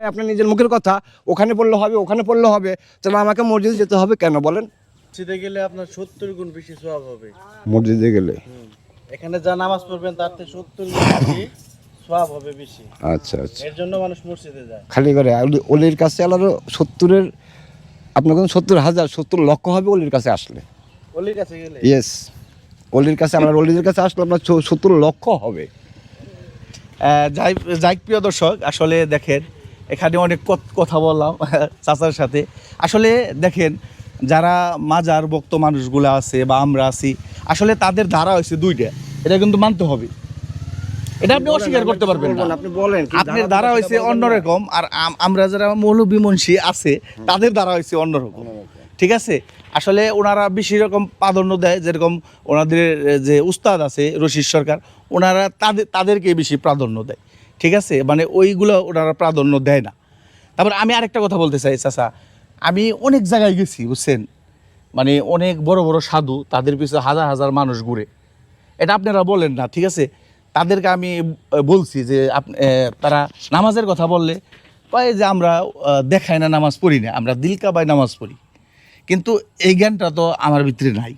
আপনার নিজের মুখের কথা ওখানে পড়লে হবে ওখানে পড়লে হবে তাহলে আমাকে মসজিদে যেতে হবে কেন বলেন? মসজিদে গেলে আপনার সত্তর গুণ বেশি সওয়াব হবে। মসজিদে গেলে? এখানে যা নামাজ পড়বেন তার থেকে সত্তর গুণ বেশি সওয়াব হবে বেশি। আচ্ছা আচ্ছা। এর জন্য মানুষ মসজিদে যায়। খালি করে অলির কাছে আলাদা সত্তরের আপনার সত্তর হাজার সত্তর লক্ষ হবে অলির কাছে আসলে। অলির কাছে গেলে? ইয়েস অলির কাছে আমরা কাছে আসলে আপনার সত্তর লক্ষ হবে। যাই প্রিয় দর্শক আসলে দেখেন এখানে অনেক কথা বললাম চাচার সাথে। আসলে দেখেন যারা মাজার ভক্ত মানুষগুলো আছে বা আমরা আছি আসলে তাদের ধারা হয়েছে দুইটা। এটা কিন্তু মানতে হবে। এটা আপনি অস্বীকার করতে পারবেন না। আপনি বলেন আপনার দ্বারা হয়েছে অন্যরকম আর আমরা যারা মৌলবিমনসী আছে তাদের দ্বারা হয়েছে অন্যরকম। ঠিক আছে? আসলে ওনারা বেশি রকম প্রাধান্য দেয় যেরকম ওনাদের যে উস্তাদ আছে রশিদ সরকার ওনারা তাদের তাদেরকে বেশি প্রাধান্য দেয়। ঠিক আছে? মানে ওইগুলো ওনারা প্রাধান্য দেয় না। তারপর আমি আরেকটা কথা বলতে চাই, চাচা। আমি অনেক জায়গায় গেছি, বুঝছেন? মানে অনেক বড় বড় সাধু, তাদের পিছনে হাজার হাজার মানুষ ঘুরে। এটা আপনারা বলেন না, ঠিক আছে? তাদেরকে আমি বলছি যে তারা নামাজের কথা বললে, কয় যে আমরা দেখাই না, নামাজ পড়ি না, আমরা দিলকা বাই নামাজ পড়ি। কিন্তু এই জ্ঞানটা তো আমার ভিতরে নাই।